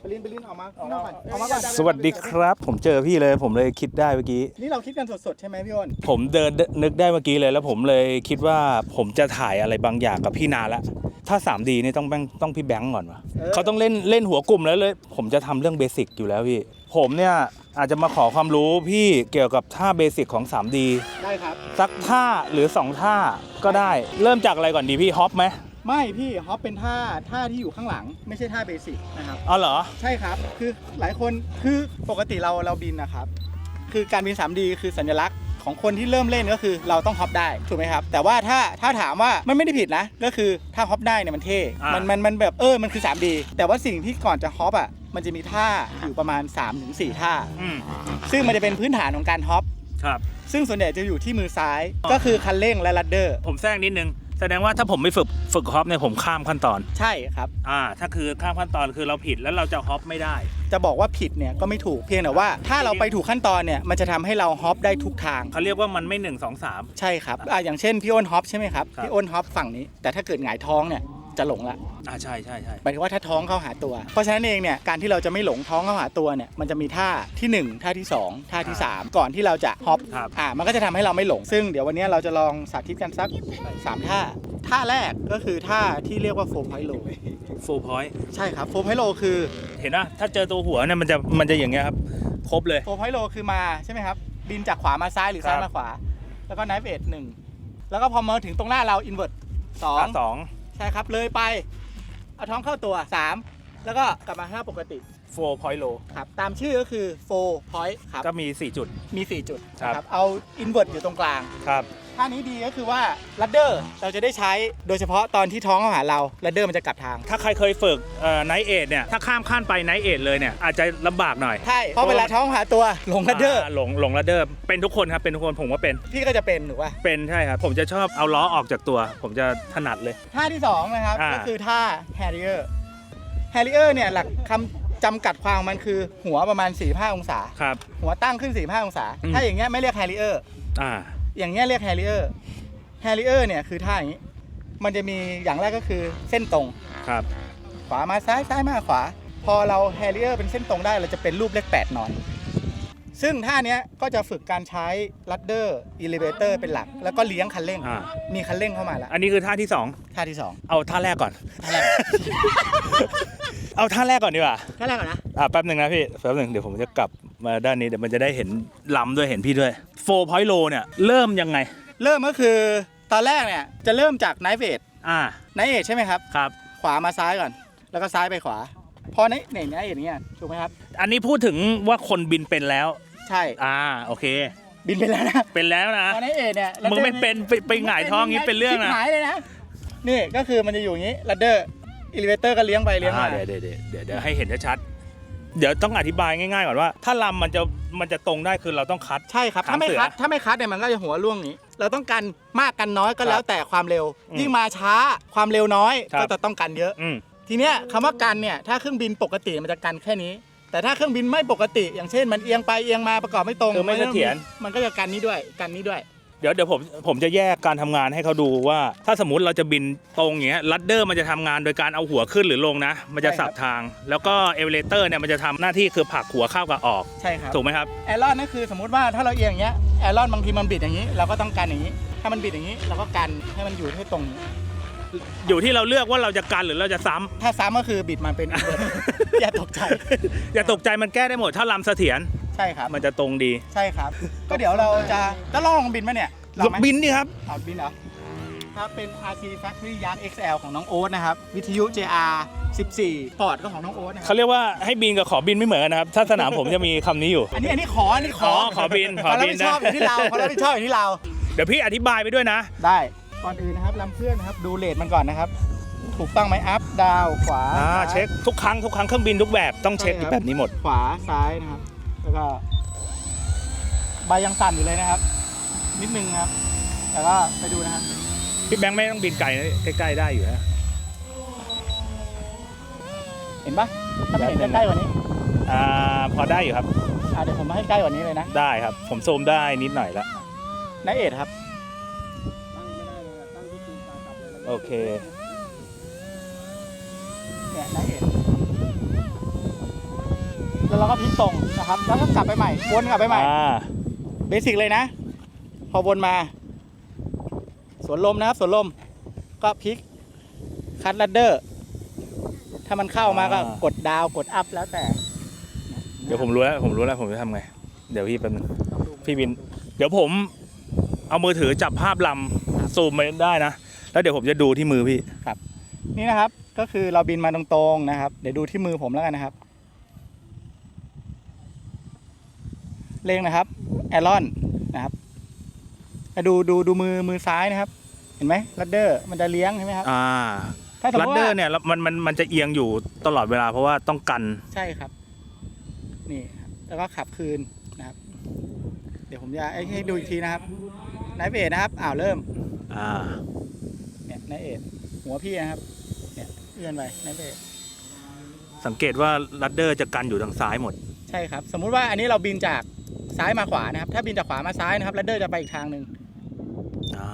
ไปลินไปลินออกมาข้างนอกก่อนออกมาก่อนสวัสดีครับ ผมเจอพี่เลย ผมเลยคิดได้เมื่อกี้ นี่เราคิดกันสดๆใช่ไหมพี่อ้นผมเดินนึกได้เมื่อกี้เลยแล้วผมเลยคิดว่าผมจะถ่ายอะไรบางอย่างกับพี่นานละถ้า 3D นี่ต้องแบงต้องพี่แบงค์ก่อนวะเขาต้องเล่นเล่นหัวกลุ่มแล้วเลย ผมจะทำเรื่องเบสิกอยู่แล้วพี่ ผมเนี่ยอาจจะมาขอความรู้พี่เกี่ยวกับท่าเบสิกของ 3D ได้ครับสักท่าหรือ 2 ท่าก็ได้ เริ่มจากอะไรก่อนดีพี่ฮอปไหม ไม่พี่ฮอปเป็นท่าท่าที่อยู่ข้างหลัง ไม่ใช่ท่าเบสิกนะครับ อ๋อเหรอ ใช่ครับ คือหลายคนคือปกติเราเราบินนะครับ คือการบิน 3D คือสัญลักษณ์ของคนที่เริ่มเล่นก็คือเราต้องฮอปได้ถูกไหมครับ แต่ว่าถ้าถ้าถามว่ามันไม่ได้ผิดนะ ก็คือถ้าฮอปได้เนี่ยมันเท่ อ่ามั มันมันมันแบบเออมันคือ 3D แต่ว่าสิ่งที่ก่อนจะฮอปอะมันจะมีท่าอยู่ประมาณ 3-4 ท่า อืมซึ่งมันจะเป็นพื้นฐานของการฮอปครับ ซึ่งส่วนใหญ่จะอยู่ที่มือซ้าย ก็คือคันเร่งและลัดเดอร์ ผมแทรกนิดนึง แสดงว่าถ้าผมไม่ฝึกฝึกฮอปเนี่ยผมข้ามขั้นตอน ใช่ครับ อ่า ถ้าคือข้ามขั้นตอนคือเราผิดแล้วเราจะฮอปไม่ได้ จะบอกว่าผิดเนี่ยก็ไม่ถูกเพียงแต่ว่า ถ้าเราไปถูกขั้นตอนเนี่ยมันจะทำให้เราฮอปได้ทุกทาง เขาเรียกว่ามันไม่หนึ่งสองสาม ใช่ครับอะอย่างเช่นพี่อ้นฮอปใช่ไหมครับ ครับ พี่อ้นฮอปฝั่งนี้ แต่ถ้าเกิดหงายท้องเนี่ย จะหลงละอ่าใช่ใช่ใช่หมายถึงว่าถ้าท้องเข้าหาตัว เพราะฉะนั้นเองเนี่ยการที่เราจะไม่หลงท้องเข้าหาตัวเนี่ยมันจะมีท่าที่หนึ่งท่าที่สองท่าที่สามก่อนที่เราจะฮอปครับ อ่ามันก็จะทำให้เราไม่หลง ซึ่งเดี๋ยววันนี้เราจะลองสาธิตกันสักสามท่า ท่าแรกก็คือท่าที่เรียกว่าโฟมไพโลโฟพอยต์ใช่ครับโฟมไพโลคือเห็นนะถ้าเจอตัวหัวเนี่ยมันจะมันจะอย่างเงี้ยครับ ครบเลย โฟไพโลคือมาใช่ไหมครับบินจากขวามาซ้ายหรือครับซ้ายมาขวา แล้วก็ไนฟ์เอทหนึ่งแล้วก็พอมาถึงตรงหน้าเราอินเว r ร์สองท่าสอง ใช่ครับเลยไป เอาท้องเข้าตัว 3 แล้วก็กลับมาท่าปกติโฟพอยต์โลครับตามชื่อก็คือโฟพอยต์ครับก็มี 4 จุด มี 4 จุดครับ นะครับเอาอินเว r ร์อยู่ตรงกลาง ครับท่านี้ดีก็คือว่าลัดเดอร์เราจะได้ใช้โดยเฉพาะตอนที่ท้องเข้าหาเราลัดเดอร์มันจะกลับทาง ถ้าใครเคยฝึกไนท์เอทเนี่ย ถ้าข้ามขั้นไปไนท์เอทเลยเนี่ย อาจจะลำบากหน่อยใช่เพราะเวลาท้องหาตัวหลงลัดเดอร์าหลงหลงลัดเดอร์ เป็นทุกคนครับเป็นทุกคนผมว่าเป็น พี่ก็จะเป็นถูกป่ะเป็นใช่ครับ ผมจะชอบเอาล้อออกจากตัว ผมจะถนัดเลย ท่าที่2นะครับอ่า ก็คือท่า Harrier Harrier เนี่ยหลักคำจำกัดความมันคือหัวประมาณ45องศา ครับ หัวตั้งขึ้น45องศา อืม ถ้าอย่างเงี้ยไม่เรียก Harrier อ่า อย่างเงี้ยเรียก Harrier Harrier เนี่ยคือท่าอย่างนี้ มันจะมีอย่างแรกก็คือเส้นตรง ครับ ขวามาซ้ายซ้ายมาขวา พอเรา Harrier เป็นเส้นตรงได้เราจะเป็นรูปเลข8นอน ซึ่งท่าเนี้ยก็จะฝึกการใช้ลัดเดอร์อิเลเวเตอร์เป็นหลัก แล้วก็เลี้ยงคันเร่ง อ่า มีคันเร่งเข้ามาแล้วอันนี้คือท่าที่สองท่าที่สองเอาท่าแรกก่อน ท่าแรกเอาท่าแรกก่อนดีกว่าท่าแรกก่อนนะ อ่าแป๊บหนึ่งนะพี่แป๊บหนึ่งเดี๋ยวผมจะกลับ มาด้านนี้เดี๋ยวมันจะได้เห็นลำด้วยเห็นพี่ด้วยโฟพอยต์โลเนี่ยเริ่มยังไง เริ่มก็คือตอนแรกเนี่ยจะเริ่มจากไนฟ์เวทอ่าไนฟ์เวทใช่ไหมครับ ครับ ขวามาซ้ายก่อน แล้วก็ซ้ายไปขวา พอไนฟ์เนี่ยไนฟ์เวทอย่างเงี้ยถูกไหมครับ อันนี้พูดถึงว่าคนบินเป็นแล้ว ใช่อ่าโอเค บินไปแล้วนะเป็นแล้วนะ พอไนฟ์เวทเนี่ย มึงไม่เป็นไปไปหงายท้องงี้เป็นเรื่องนะชิบหายเลยนะ นี่ก็คือมันจะอยู่อย่างนี้ลัดเดอร์อิเลเวเตอร์ก็เลี้ยงไปเลี้ยงอ่ามา เดี๋ยวเดี๋ยวเดี๋ยวเดี๋ยวให้เห็นชัดๆ เดี๋ยวต้องอธิบายง่ายๆก่อนว่า ถ้าลำมันจะมันจะตรงได้คือเราต้องคัด ใช่ครับ ถ้าไม่หางเสือคัดถ้าไม่คัดเนี่ยมันก็จะหัวล่วงอย่างนี้ เราต้องกันมากกันน้อยก็แล้วแต่ความเร็วอืมยิ่งมาช้าความเร็วน้อยครับ ก็จะต้องกันเยอะ อืม ทีเนี้ยคำว่ากันเนี่ยถ้าเครื่องบินปกติมันจะกันแค่นี้ แต่ถ้าเครื่องบินไม่ปกติ อย่างเช่นมันเอียงไปเอียงมาประกอบไม่ตรงคือไม่เสถียร มันก็จะกันนี้ด้วยกันนี้ด้วย เดี๋ยวเดี๋ยวผมผมจะแยกการทำงานให้เขาดูว่า ถ้าสมมติเราจะบินตรงอย่างเงี้ยลัดเดอร์มันจะทำงานโดยการเอาหัวขึ้นหรือลงนะ มันจะใช่ครัสับ บทาง แล้วก็เอเวเลเตอร์เนี่ยมันจะทำหน้าที่คือผลักหัวเข้ากับออก ใช่ครับถูกไหมครับ แอรอนนั่นคือสมมติว่าถ้าเราเอียงอย่างเงี้ยแอรอนบางทีมันบิดอย่างนี้ เราก็ต้องกันอย่างนี้ ถ้ามันบิดอย่างนี้เราก็กันให้มันอยู่ที่ตรงนี้อยู่ที่เราเลือกว่าเราจะกันหรือเราจะซ้ำ ถ้าซ้ำก็คือบิดมันเป็นอย่าตกใจ อย่าตกใจมันแก้ได้หมด ถ้าลำเสถียร ใช่ครับมันจะตรงดีใช่ครับ ก็เดี๋ยวเราจะจะลองบินไหมเนี่ยลองไหมบินดิครับเอาบินเหรอครับเป็น RC Factory Yarn XL ของน้องโอ๊ตนะครับ วิทยุ JR 14ปอร์ดก็ของน้องโอ๊ตนะคเขารับเรียกว่าให้บินกับขอบินไม่เหมือนกันนะครับ ถ้าสนามผมจะมีคำนี้อยู่ อันนี้อันนี้ขออันนี้ขออ๋อขอบินขอบินความรับผิดชอบอยู่ที่เราความรับผิดชอบอยู่ที่เรา เดี๋ยวพี่อธิบายไปด้วยนะ ได้ ก่อนอื่นนะครับลำเครื่องนะครับ ดูเลทมันก่อนนะครับ ถูกต้องไหมอัพ ดาว ขวาอ่าซ้ายเช็คทุกครั้งทุกครั้งเครื่องบินทุกแบบต้องเช็คใช่ครับ แบบนี้หมด ขวา ซ้ายนะครับ แล้วก็ใบยังสั่นอยู่เลยนะครับ นิดนึงนะครับ แต่ก็ไปดูนะครับพี่แบงค์ไม่ต้องบินไกลนะใกล้ๆได้อยู่นะเห็นปะถ้าไม่เห็นแบบนึงใกล้ๆกว่านี้อ่าพอได้อยู่ครับอ่าเดี๋ยวผมมาให้ใกล้กว่านี้เลยนะได้ครับ ผมซูมได้นิดหน่อยละนายเอ็ดครับโอเคเนี่ยนายเอ็ด แล้วเราก็พลิกตรงนะครับ แล้วก็กลับไปใหม่ วนกลับไปใหม่ อ่าเบสิกเลยนะ พอวนมา สวนลมนะครับ สวนลม ก็พลิก คัดลัดเดอร์ ถ้ามันเข้ามาก็กดดาวน์กดอัพแล้วแต่เดี๋ยวผมรู้แล้วผมรู้แล้วผมจะทำไง เดี๋ยวพี่แป๊บนึงพี่บิน เดี๋ยวผมเอามือถือจับภาพลำซูมไปได้นะ แล้วเดี๋ยวผมจะดูที่มือพี่ นี่นะครับ ก็คือเราบินมาตรงๆนะครับ เดี๋ยวดูที่มือผมแล้วกันนะครับ เล็งนะครับแอรอนนะครับอะดูดูดูมือมือซ้ายนะครับ เห็นไหมลัดเดอร์มันจะเลี้ยงใช่ไหมครับอ่าถ้าสมลัมดติเดอว่าร์เนี่ยมันมันมันจะเอียงอยู่ตลอดเวลาเพราะว่าต้องกัน ใช่ครับ นี่ครับแล้วก็ขับคืนนะครับ เดี๋ยวผมจะให้ให้ดูอีกทีนะครับนายเบสนะครับอ้าวเริ่มอ่า เนี่ยนายเอ็ดหัวพี่นะครับ เนี่ยเลื่อนไปนายเบสสังเกตว่าลัดเดอร์จะกันอยู่ทางซ้ายหมด ใช่ครับ สมมุติว่าอันนี้เราบินจาก ซ้ายมาขวานะครับ ถ้าบินจากขวามาซ้ายนะครับลัดเดอร์จะไปอีกทางหนึ่งอ่า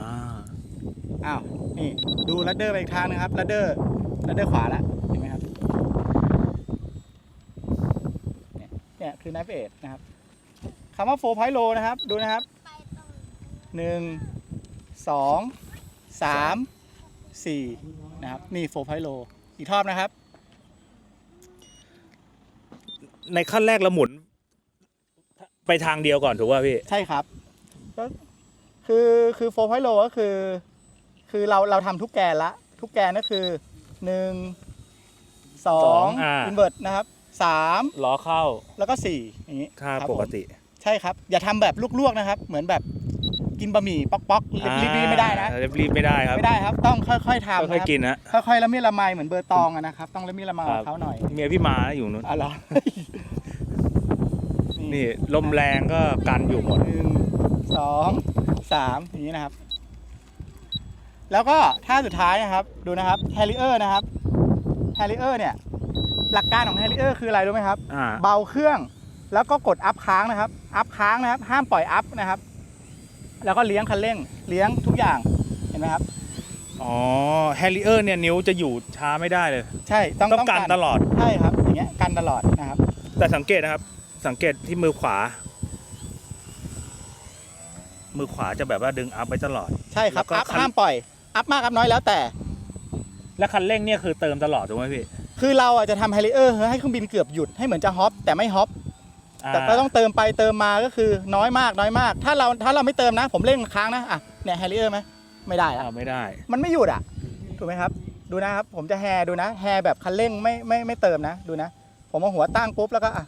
อ้าวนี่ดูลัดเดอร์ไปอีกทางนะครับลัดเดอร์ลัดเดอร์ขวาละเห็นไหมครับเนี่ยเนี่ยคือนายเบสนะครับคำว่าโฟร์พอยโลนะครับดูนะครับหนึ่งสองสามสี่นะครับนี่โฟร์ไพโลอีกทอบนะครับ ในขั้นแรกเราหมุน ไปทางเดียวก่อนถูกป่ะพี่ ใช่ครับก็คือคือโฟร์ไพโลก็คือ คือเราเราทำทุกแกนละ ทุกแกนก็คือหนึ่งสอสองงอ่า อินเวอร์ตนะครับสามล้อเข้าแล้วก็สี่อย่างนี้ค่าครับปผมกติ ใช่ครับ อย่าทำแบบลวกๆนะครับ เหมือนแบบกินบะหมี่ป๊อกๆรีบๆไม่ได้นะอ่ารีบๆไม่ได้ครับไม่ได้ครับ ต้องค่อยๆทำค่อยนะๆกินนะครับค่อยๆละเมียดละไมเหมือนเบอร์ตองอะนะครับ ต้องละเมียดละไมครักับ บเขาหน่อย เมียพี่มาอยู่นู้น อ๋อเหรอ นี่ลมแรงก็กันอยู่หมดหนึ่งสองสามอย่างนี้นะครับ แล้วก็ท่าสุดท้ายนะครับดูนะครับแฮร์ริเออร์นะครับแฮร์ริเออร์เนี่ย หลักการของแฮร์ริเออร์คืออะไรรู้ไหมครับ อ่าเบาเครื่องแล้วก็กดอัพค้างนะครับ อัพค้างนะครับ ห้ามปล่อยอัพนะครับ แล้วก็เลี้ยงคันเร่ง เลี้ยงทุกอย่างเห็นไหมครับ อ๋อแฮร์ริเออร์เนี่ยนิ้วจะอยู่ช้าไม่ได้เลย ใช่ต้องต้องกันตลอด ใช่ครับอย่างเงี้ยกันตลอดนะครับ แต่สังเกตนะครับ สังเกตที่มือขวา มือขวาจะแบบว่าดึงอัพไว้ตลอด ใช่ครับแล้วก็อัพคันห้ามปล่อย อัพมากอัพน้อยแล้วแต่ และคันเร่งเนี่ยคือเติมตลอดถูกไหมพี่คือเราอะจะทำแฮร์ริเออร์ให้เครื่องบินเกือบหยุดให้เหมือนจะฮอปแต่ไม่ฮอปาแต่ก็ต้องเติมไปเติมมาก็คือน้อยมากน้อยมาก ถ้าเราถ้าเราไม่เติมนะ ผมเร่งค้างนะอะเนี่ยแฮร์ริเออร์ไหมไม่ได้อะอ่าไม่ได้ มันไม่หยุดอะ ถูกไหมครับ ดูนะครับ ผมจะแฮร์ดูนะ แฮร์แบบคันเร่งไม่ไม่ไม่เติมนะ ดูนะ ผมเอาหัวตั้งปุ๊บแล้วก็อะ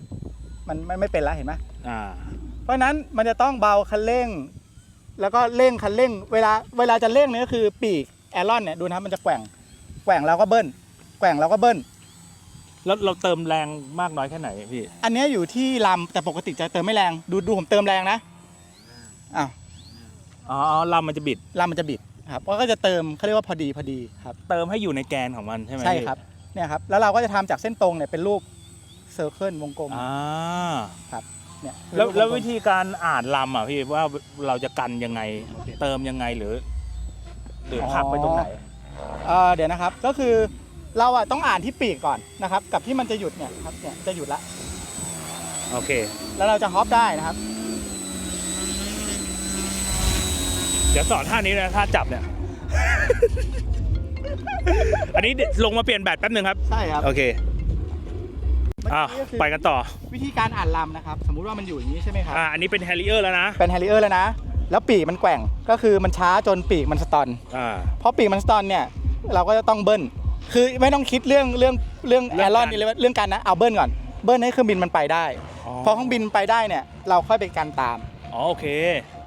มันมันไม่เป็นละเห็นไหมอ่า เพราะฉะนั้นมันจะต้องเบาคันเร่ง แล้วก็เร่งคันเร่ง เวลาเวลาจะเร่งเนี่ยก็คือปีกแอรอนเนี่ยดูนะครับมันจะแกว่งแกว่งเราก็เบิ้ลแกว่งเราก็เบิ้ล แล้วเราเติมแรงมากน้อยแค่ไหนพี่ อันเนี้ยอยู่ที่ลำแต่ปกติจะเติมไม่แรง ดูดูผมเติมแรงนะอ้าวอ๋อลำมันจะบิด ลำมันจะบิดครับก็จะเติมเขาเรียกว่าพอดีพอดีครับ เติมให้อยู่ในแกนของมันใช่ไหมใช่พี่ครับเนี่ยครับแล้วเราก็จะทำจากเส้นตรงเนี่ยเป็นรูปเซอร์เคิลวงกลมอ่าเนี่ยแล้วเป็นรูปแล้วงกมวิธีการอ่านลำอะพี่ว่าเราจะกันยังไงเติมยังไงหรือหรือออผลักไปตรงไหนเอ่อเดี๋ยวนะครับก็คือเราอะต้องอ่านที่ปีกก่อนนะครับ กับที่มันจะหยุดเนี่ยครับเนี่ยจะหยุดละโอเค แล้วเราจะฮอปได้นะครับ เดี๋ยวสอนท่านี้นะท่าจับเนี่ย อันนี้ลงมาเปลี่ยนแบตแป๊บหนึ่งครับ ใช่ครับ โอเคเมื่ ออ้าวกี้ก็คือไปกันต่อ วิธีการอ่านลำนะครับ สมมุติว่ามันอยู่อย่างนี้ใช่ไหมครับ อ่าอันนี้เป็นแฮร์ริเออร์แล้วนะ เป็นแฮร์ริเออร์แล้วนะ แล้วปีกมันแกว่ง ก็คือมันช้าจนปีกมันสตอนอ่าเพราะปีกมันสตอนเนี่ย เราก็จะต้องเบิ้ล คือไม่ต้องคิดเรื่องเรื่องเรื่องเรื่แอองรอนการนี่เลยเรื่องการนะ เอาเบิ้ลก่อน เบิ้ลให้เครื่องบินมันไปได้อ๋อพอเครื่องบินไปได้เนี่ย เราค่อยไปกันตาม อ๋อโอเค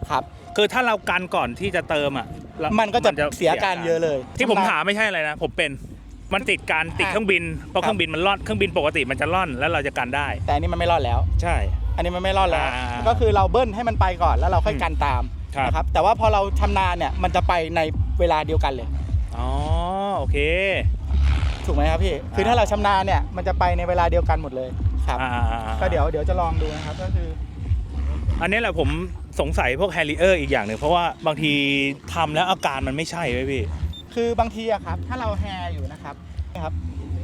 ครับ คือถ้าเรากันก่อนที่จะเติมอะแล้วมันก็จะเสียการเยอะเลย ที่ผมถามไม่ใช่อะไรนะ ผมเป็น มันติดการติดเครื่องบินเพราะเครื่องบินมันล่อนเครื่องบินปกติมันจะล่อนแล้วเราจะกันได้ แต่อันนี้มันไม่รอดแล้ว ใช่ อันนี้มันไม่รอดแล้ว อ่าก็คือเราเบิ้ลให้มันไปก่อนแล้วเราค่อยอืมกันตามครับ นะครับแต่ว่าพอเราชำนาญเนี่ยมันจะไปในเวลาเดียวกันเลย อ๋อโอเค ถูกไหมครับพี่ คือถ้าเราชำนาญเนี่ยมันจะไปในเวลาเดียวกันหมดเลยครับ อ่าก็เดี๋ยวเดี๋ยวจะลองดูนะครับก็คือ อันนี้แหละผมสงสัยพวกแฮร์ริเออร์อีกอย่างหนึ่งเพราะว่าบางทีทำแล้วอาการมันไม่ใช่ไว้ยพี่ คือบางทีอะครับ ถ้าเราแฮร์อยู่นะครับนะครับ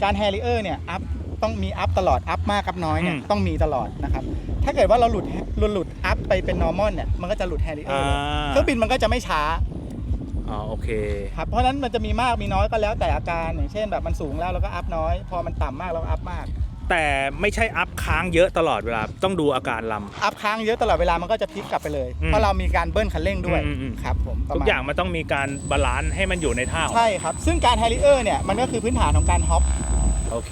การแฮร์ริเออร์เนี่ยอัพต้องมีอัพตลอดอัพมากอัพน้อยเนี่ยอืม ต้องมีตลอดนะครับ ถ้าเกิดว่าเราหลุดหลุดหลุดอัพไปเป็น normal เนี่ยมันก็จะหลุดแฮร์รี่เอออ่าร์เครื่องบินมันก็จะไม่ช้าอ๋อโอเค ครับเพราะฉะนั้นมันจะมีมากมีน้อยก็แล้วแต่อาการอย่างเช่นแบบมันสูงแล้วเราก็อัพน้อย พอมันต่ำมากเราก็อัพมาก แต่ไม่ใช่อัพค้างเยอะตลอดเวลา ต้องดูอาการลำ อัพค้างเยอะตลอดเวลามันก็จะพลิกกลับไปเลย อืมเพราะเรามีการเบิ้ลคันเร่งด้วยอืมอืมครับผมประทุกมาณอย่างมันต้องมีการบาลานซ์ให้มันอยู่ในท่าของใช่ครับ ซึ่งการแฮร์รี่เออร์เนี่ยมันก็คือพื้นฐานของการฮอปโอเค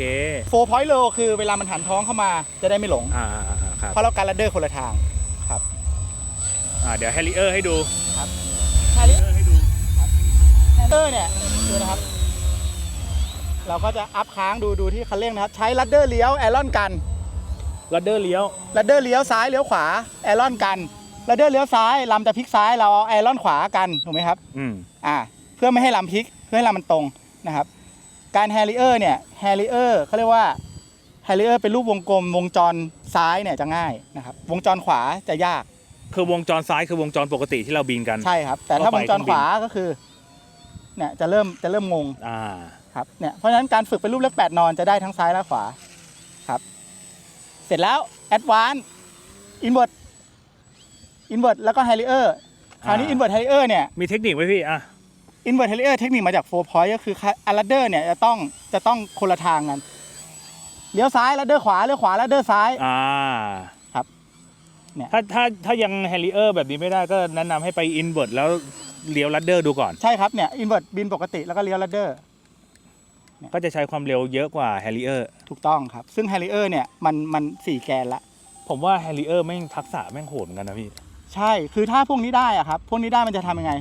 โฟร์พอยต์โลคือเวลามันหันท้องเข้ามาจะได้ไม่หลง อ่าอ่าอ่าครับเพราะเราการลัดเดอร์คนละทางครับ อ่าเดี๋ยวแฮร์รี่เออร์ให้ดูแฮร์รี่เออร์ให้ดูแฮร์รี่เออร์เนี่ยดูนะครับ เราก็จะอัพค้างดูดูที่คันเร่งนะครับ ใช้ลัดเดอร์เลี้ยวแอรอนกันลัดเดอร์เลี้ยวลัดเดอร์เลี้ยวซ้ายเลี้ยวขวาแอรอนกันลัดเดอร์เลี้ยวซ้ายลำจะพลิกซ้ายเราเอาแอรอนขวากันถูกไหมครับอืมอ่า เพื่อไม่ให้ลำพลิกเพื่อให้ลำมันตรงนะครับ การแฮร์รี่เออร์เนี่ยแฮร์รี่เออร์เขาเรียกว่าแฮร์รี่เออร์เป็นรูปวงกลมวงจรซ้ายเนี่ยจะง่ายนะครับ วงจรขวาจะยาก คือวงจรซ้ายคือวงจรปกติที่เราบินกัน ใช่ครับ แต่ถ้าก็วไปงจรขวาก็คือเนี่ยจะเริ่มจะเริ่มงงอ่า ครับเนี่ยเพราะฉะนั้นการฝึกเป็นรูปเลขแปดนอนจะได้ทั้งซ้ายและขวาครับ เสร็จแล้วแอดวานอินเวอร์ตอินเวอร์ตแล้วก็แฮร์รี่เออร์คราวนี้อ่าอินเวอร์ตแฮร์รี่เออร์เนี่ยมีเทคนิคไหมพี่อะอินเวอร์ r เ a เ i อร์เทคนิคมาจากโฟร์พอยต์ก็คืออาร์เดอร์เนี่ยจะต้องจะต้องคนละทางกันเลี้ยวซ้ายลัดเดอร์ขวาเลี้ยวขวาลัดเดอร์ซ้ายอ่าครับเนี่ยถ้าถ้าถ้ายังแฮร์รี่เออร์แบบนี้ไม่ได้ก็แนะนำให้ไปอินเวอร์ตแล้วเลี้ยวลัดเดอร์ดูก่อน ใช่ครับเนี่ยอินเวอร์บินปกติแล้วก็เลี้ยวลัดเดอร์ ก็จะใช้ความเร็วเยอะกว่าแฮร์รี่เออร์ถูกต้องครับ ซึ่งแฮร์รี่เออร์เนี่ยมันมันสี่แกนละ ผมว่าแฮร์รี่เออร์แม่งทักษะแม่งโหดเหมือนกันนะพี่ ใช่คือถ้าพวกนี้ได้อะครับ พวกนี้ได้มันจะทำยังไง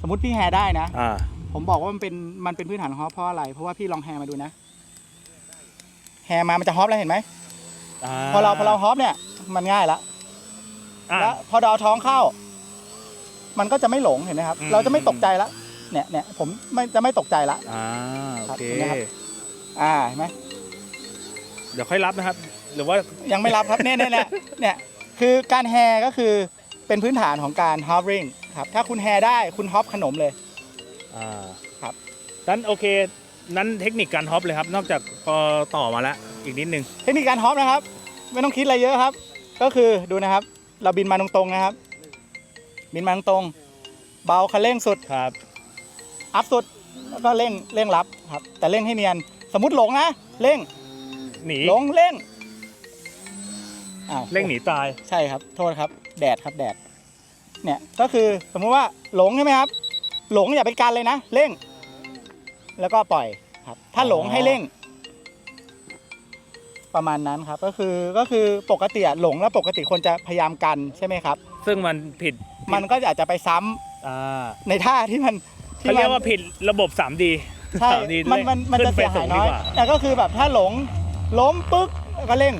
สมมติพี่แฮร์ได้นะ อ่า ผมบอกว่ามันเป็นมันเป็นพื้นฐานของฮอปเพราะอะไร เพราะว่าพี่ลองแฮร์มาดูนะ แฮร์มามันจะฮอปแล้วเห็นไหมพอเราพอเราฮอปเนี่ยมันง่ายละอ่าแล้วพอเราเอาท้องเข้า มันก็จะไม่หลงเห็นไหมครับ อืม เราจะไม่ตกใจละ เนี่ยเนี่ยผมไม่จะไม่ตกใจละ อ่าโอเคครับเห็นไหมครับ อ่าเห็นไหมเดี๋ยวค่อยรับนะครับ หรือว่ายังไม่รับครับเนี่ยเนี่ยเนี่ยเนี่ยคือการแฮร์ก็คือเป็นพื้นฐานของการฮอปริงครับถ้าคุณแฮร์ได้คุณฮอปขนมเลย อ่าครับ นั้นโอเค นั้นเทคนิคการฮอปเลยครับ นอกจากพอต่อมาแล้วอีกนิดนึง เทคนิคการฮอปนะครับ ไม่ต้องคิดอะไรเยอะครับ ก็คือดูนะครับ เราบินมาตรงๆนะครับ บินมาตรงๆเบาคันเร่งสุด ครับ อัพสุดแล้วก็เร่งเร่งรับครับ แต่เร่งให้เนียน สมมติหลงนะเร่งหนีหลงเร่งอ้าวเร่งหนีตายใช่ครับ โทษครับ แดดครับแดดเนี่ยก็คือสมมุติว่าหลงใช่ไหมครับ หลงอย่าไปกันเลยนะเร่ง แล้วก็ปล่อยครับ ถ้าหลงอ๋อให้เร่ง ประมาณนั้นครับ ก็คือก็คือปกติอะหลงแล้วปกติคนจะพยายามกันใช่ไหมครับ ซึ่งมันผิดมันก็อาจจะไปซ้ำอ่าในท่าที่มัน ที่เขาเรียกมันว่าผิดระบบ 3D ใช่ 3D มันมันมันจะขึ้เสียหายน้อยไปส่งดีกว่าแต่ก็คือแบบถ้าหลงล้มปึ๊กแล้วก็เร่ง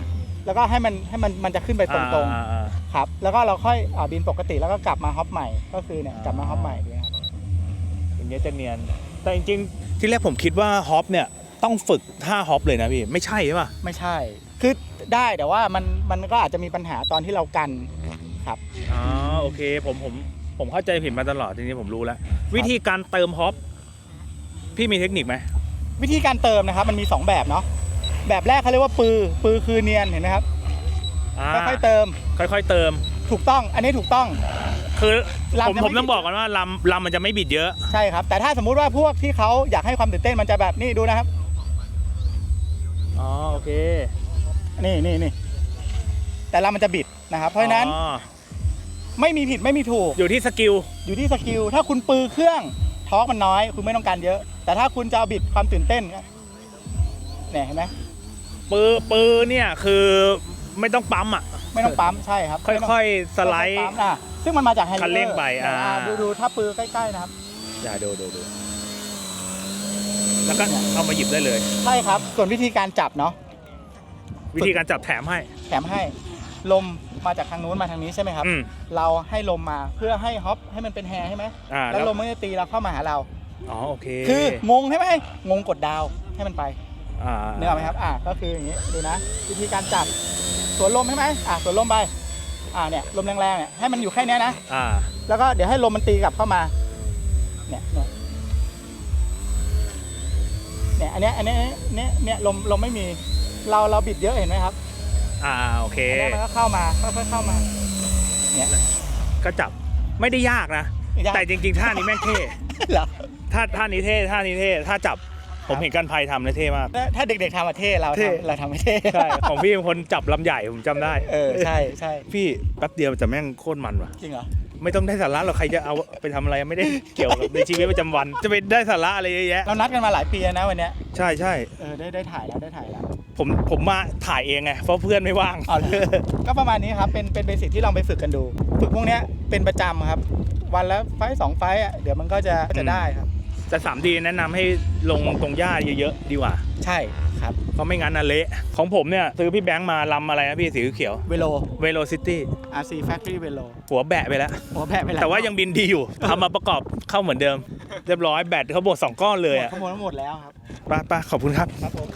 แล้วก็ให้มันให้มันมันจะขึ้นไปตรงอ่าอ่า ๆครับ แล้วก็เราค่อยอ่าบินปกติแล้วก็กลับมาฮอปใหม่ก็คือเนี่ยอ่ากลับมาฮอปใหม่ดีครับ อย่างเงี้ยจะเนียน แต่จริงๆ ที่แรกผมคิดว่าฮอปเนี่ยต้องฝึกท่าฮอปเลยนะพี่ ไม่ใช่ใช่ป่ะ ไม่ใช่ คือได้แต่ว่ามันมันก็อาจจะมีปัญหาตอนที่เรากันครับ อ๋อโอเคผมผม ผมเข้าใจผิดมาตลอดทีนี้ผมรู้แล้ว วิธีการเติมฮอปพี่มีเทคนิคไหมวิธีการเติมนะครับ มันมี 2 แบบเนาะแบบแรกเขาเรียกว่าปือปือคือเนียนเห็นไหมครับอ่าค่อยๆเติม ค่อยๆเติม ถูกต้อง อันนี้ถูกต้อง คือลำผมจะไม่ผมต้องบอกก่อนว่าลำลำมันจะไม่บิดเยอะ ใช่ครับ แต่ถ้าสมมุติว่าพวกที่เขาอยากให้ความตื่นเต้นมันจะแบบนี่ดูนะครับ อ๋อโอเค นี่นี่นี่แต่เรามันจะบิดนะครับ เพราะฉะนั้นอ๋อ ไม่มีผิดไม่มีถูก อยู่ที่สกิล อยู่ที่สกิล ถ้าคุณปือเครื่องทอร์กมันน้อย คุณไม่ต้องการเยอะ แต่ถ้าคุณจะเอาบิดความตื่นเต้นก็เนี่ยเห็นไหมปือปือเนี่ยคือไม่ต้องปั๊มอะ ไม่ต้องปั๊มใช่ครับค่อยๆสไลด์ปั๊มอะซึ่งมันมาจากแฮนด์คันเร่งไปอ่าดูดูถ้าปือใกล้ๆนะครับอย่าดูดูดูแล้วก็เอามาหยิบได้เลย ใช่ครับ ส่วนวิธีการจับเนาะวิธีการจับแถมให้ แถมให้ ลมมาจากทางนู้นมาทางนี้ใช่ไหมครับ อืมเราให้ลมมาเพื่อให้ฮอปให้มันเป็นแฮร์ใช่ไหมอ่าแล้วแล้วลมมันจะตีเราเข้ามาหาเรา อ๋อโอเคคืองงใช่ไหมงงกดดาวให้มันไปอ่าเนื้ออกไหมครับอะก็คืออย่างนี้ดูนะ วิธีการจับสวนลมใช่ไหมอะสวนลมไปอะเนี่ยลมแรงๆเนี่ยให้มันอยู่แค่เนี้ยนะ อ่าแล้วก็เดี๋ยวให้ลมมันตีกลับเข้ามา เนี่ยเนี่ยเนี่ยอันเนี้ยอันเนี้ยเนี่ยเนี่ยลมลมไม่มี เราเราบิดเยอะเห็นไหมครับ อ่าโอเค อันนี้มันก็เข้ามาค่อยๆเข้ามาเนี่ยก็จับไม่ได้ยากนะ ยาก แต่จริงๆท่านี้แม่งเท่เหรอท่าท่านี้เท่ท่านี้เท่ท่าจับผมเห็นกันภัยทำเลยเท่มาก ถ้าถ้าเด็กๆทำมาเท่เราเท่ ทำเราทำไม่เท่ใช่ของพี่เป็นคนจับลำใหญ่ผมจำได้เออใช่ใช่พี่แป๊บเดียวแต่แม่งโคตรมันว่ะ จริงเหรอไม่ต้องได้สาระหรอกใครจะเอาไปทำอะไรไม่ได้เกี่ยวกับในชีวิตประจำวัน จะไปได้สาระอะไรเยอะแยะเรานัดกันมาหลายปีแล้วนะวันเนี้ยใช่ใช่เออได้ได้ถ่ายแล้วได้ถ่ายแล้ว ผมผมมาถ่ายเองไงเพราะเพื่อนไม่ว่าง เอาเลยก็ประมาณนี้ครับ เป็นเป็นเบสิกที่ลองไปฝึกกันดู ฝึกพวกเนี้ยเป็นประจำครับ วันละไฟต์สองไฟต์อะเดี๋ยวมันก็จะก็จะได้ครับ แต่สามดีแนะนำให้ลงตรงหญ้าเยอะๆดีกว่า ใช่ครับเพราะไม่งั้นน่ะเละ ของผมเนี่ย ซื้อพี่แบงค์มาลำอะไรนะพี่สีเขียวเวโล เวโรซิตี้ RC Factory เวโลหัวแบะไปแล้ว หัวแพะไปแล้วแต่ว่ายังบินดีอยู่ ทำมาประกอบเข้าเหมือนเดิม เรียบร้อยแบตเขาบดสองก้อนเลยอะขโมยทั้งหมดแล้วครับ ไป้าป้าขอบคุณครับ ครับผม